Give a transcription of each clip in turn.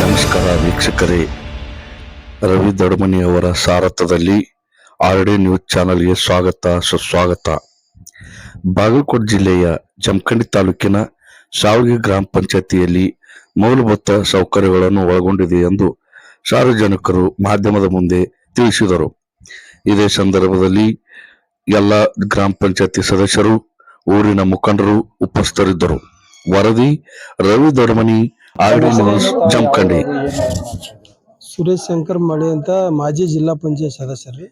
ನಮಸ್ಕಾರ ವೀಕ್ಷಕರೇ. ರವಿ ದೊಡಮನಿ ಅವರ ಸಾರಥ್ಯದಲ್ಲಿ ಆರ್ ಡಿ ನ್ಯೂಸ್ ಚಾನೆಲ್ಗೆ ಸ್ವಾಗತ, ಸುಸ್ವಾಗತ. ಬಾಗಲಕೋಟೆ ಜಿಲ್ಲೆಯ ಜಮಖಂಡಿ ತಾಲೂಕಿನ ಸಾವಿಗೆ ಗ್ರಾಮ ಪಂಚಾಯತಿಯಲ್ಲಿ ಮೂಲಭೂತ ಸೌಕರ್ಯಗಳನ್ನು ಒಳಗೊಂಡಿದೆ ಎಂದು ಸಾರ್ವಜನಿಕರು ಮಾಧ್ಯಮದ ಮುಂದೆ ತಿಳಿಸಿದರು. ಇದೇ ಸಂದರ್ಭದಲ್ಲಿ ಎಲ್ಲ ಗ್ರಾಮ ಪಂಚಾಯತಿ ಸದಸ್ಯರು, ಊರಿನ ಮುಖಂಡರು ಉಪಸ್ಥಿತರಿದ್ದರು. ವರದಿ ರವಿ ದೊಡಮನಿ ಜಮಖಂಡಿ. ಸುರೇಶ್ ಶಂಕರ್ ಮಳೆ ಅಂತ ಮಾಜಿ ಜಿಲ್ಲಾ ಪಂಚಾಯತ್ ಸದಸ್ಯರು.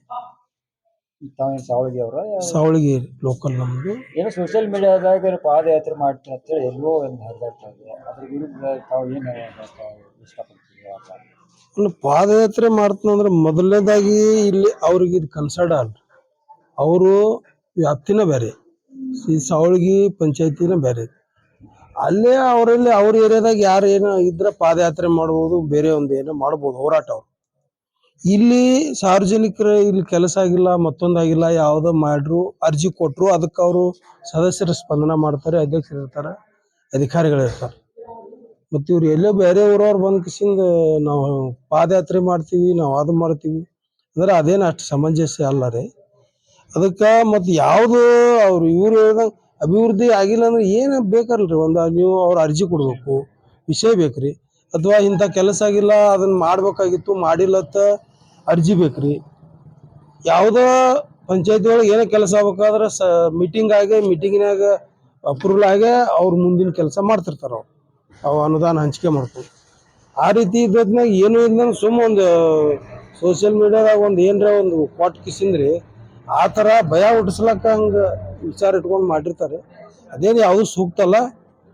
ತಾವೇನು ಸಾವಳಗಿ ಅವರ? ಸಾವಳಿಗೆ ಲೋಕಲ್ ನಮ್ದು. ಏನೋ ಸೋಶಿಯಲ್ ಮೀಡಿಯಾದಾಗ ಪಾದಯಾತ್ರೆ ಮಾಡ್ತೀನಿ ಅಂತೇಳಿ ಎಲ್ಲೋ ಒಂದು ಹರಿದಾಡ್ತಾ ಇದೆ ಅದ್ರ ವಿರುದ್ಧ ತಾವು ಏನು ಪಾದಯಾತ್ರೆ ಮಾಡ್ತಾನಂದ್ರೆ ಮೊದಲನೇದಾಗಿ ಇಲ್ಲಿ ಅವ್ರಿಗೆ ಇದು ಕನ್ಸರ್ಡ್ ಅಲ್ಲ ಅವರು ವ್ಯಾಪ್ತಿನ ಬೇರೆ. ಈ ಸಾವಳಿಗಿ ಪಂಚಾಯತಿನ ಬೇರೆ. ಅಲ್ಲೇ ಅವರಲ್ಲಿ ಅವ್ರ ಏರಿಯಾದಾಗ ಯಾರು ಏನೋ ಇದ್ರೆ ಪಾದಯಾತ್ರೆ ಮಾಡ್ಬೋದು ಬೇರೆ ಒಂದು ಏನೋ ಮಾಡ್ಬೋದು ಹೋರಾಟ ಅವ್ರು. ಇಲ್ಲಿ ಸಾರ್ವಜನಿಕರ ಇಲ್ಲಿ ಕೆಲಸ ಆಗಿಲ್ಲ ಮತ್ತೊಂದಾಗಿಲ್ಲ ಯಾವುದೋ ಮಾಡ್ರು, ಅರ್ಜಿ ಕೊಟ್ಟರು ಅದಕ್ಕೆ ಅವರು ಸದಸ್ಯರು ಸ್ಪಂದನ ಮಾಡ್ತಾರೆ, ಅಧ್ಯಕ್ಷರು ಇರ್ತಾರೆ, ಅಧಿಕಾರಿಗಳು ಇರ್ತಾರೆ. ಮತ್ತು ಇವ್ರು ಎಲ್ಲೋ ಬೇರೆ ಊರವ್ರು ಬಂದ್ ಕಿಸಿಂದ ನಾವು ಪಾದಯಾತ್ರೆ ಮಾಡ್ತೀವಿ, ನಾವು ಅದು ಮಾಡ್ತೀವಿ. ಅಂದ್ರೆ ಅದೇನು ಅಷ್ಟು ಸಮಂಜಸ್ಯ ಅಲ್ಲ ರೀ. ಅದಕ್ಕೆ ಮತ್ತು ಯಾವುದು ಅವ್ರು ಇವ್ರು ಹೇಳ್ದಂಗೆ ಅಭಿವೃದ್ಧಿ ಆಗಿಲ್ಲ ಅಂದ್ರೆ ಏನು ಬೇಕಲ್ರಿ? ಒಂದು ನೀವು ಅವ್ರು ಅರ್ಜಿ ಕೊಡಬೇಕು, ವಿಷಯ ಬೇಕ್ರಿ. ಅಥವಾ ಇಂಥ ಕೆಲಸ ಆಗಿಲ್ಲ ಅದನ್ನ ಮಾಡ್ಬೇಕಾಗಿತ್ತು ಮಾಡಿಲ್ಲತ್ತ ಅರ್ಜಿ ಬೇಕ್ರಿ. ಯಾವುದೋ ಪಂಚಾಯತಿ ಒಳಗೆ ಏನೋ ಕೆಲಸ ಆಗ್ಬೇಕಾದ್ರೆ ಸ ಮೀಟಿಂಗ್ ಆಗಿ ಮೀಟಿಂಗ್ನಾಗ ಅಪ್ರೂವಲ್ ಆಗಿ ಅವ್ರ ಮುಂದಿನ ಕೆಲಸ ಮಾಡ್ತಿರ್ತಾರೆ ಅವ್ರು. ಅವು ಅನುದಾನ ಹಂಚಿಕೆ ಮಾಡ್ಕೊಂಡು ಆ ರೀತಿ ಇದ್ದದ್ನಾಗ ಏನು ಇದ್ದಂಗೆ ಸುಮ್ಮ ಒಂದು ಸೋಷಿಯಲ್ ಮೀಡಿಯಾದಾಗ ಒಂದು ಏನರ ಒಂದು ಪಾಟ್ ಕಿಸಿಂದ್ರಿ, ಆ ಥರ ಭಯ ಹುಟ್ಟಿಸ್ಲಕ್ಕ ಹಂಗೆ ವಿಚಾರ ಇಟ್ಕೊಂಡು ಮಾಡಿರ್ತಾರೆ. ಅದೇನು ಯಾವುದು ಸೂಕ್ತ ಅಲ್ಲ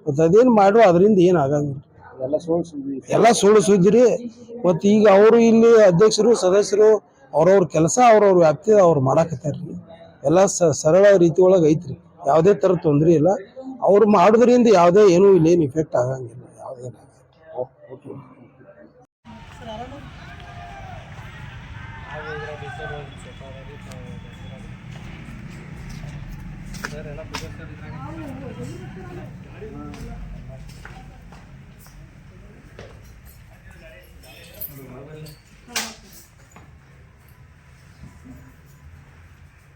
ಮತ್ತು ಅದೇನು ಮಾಡುವ ಅದರಿಂದ ಏನು ಆಗಂಗಿಲ್ಲ. ಎಲ್ಲ ಸುಳ್ಳು ಸುದ್ದಿ ಎಲ್ಲ ಸುಳ್ಳು ಸುದ್ದಿರಿ ಮತ್ತು ಈಗ ಅವರು ಇಲ್ಲಿ ಅಧ್ಯಕ್ಷರು ಸದಸ್ಯರು ಅವ್ರವ್ರ ಕೆಲಸ ಅವ್ರವ್ರ ವ್ಯಾಪ್ತಿ ಅವ್ರು ಮಾಡಾಕತ್ತಾರ್ರಿ ಎಲ್ಲ ಸ ಸರಳ ರೀತಿ ಒಳಗೆ ಐತ್ರಿ. ಯಾವುದೇ ಥರ ತೊಂದರೆ ಇಲ್ಲ. ಅವ್ರು ಮಾಡೋದ್ರಿಂದ ಯಾವುದೇ ಏನೂ ಇಲ್ಲೇನು ಇಫೆಕ್ಟ್ ಆಗಂಗಿಲ್ಲ. ಯಾವುದೇ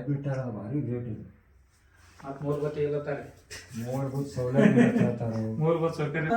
ಬಿಟ್ಟಾರ ಭಾರಿ ಗ್ರೇಟ್ ಇದು. ಮತ್ ಮೂರ್ ಗೊತ್ತಿ ಗೊತ್ತಾರೆ ಮೂವತ್ತು ಸೌಲಭ್ಯ ಮೂರ್ ಗೊತ್ತ ಸೌಕರ್ಯ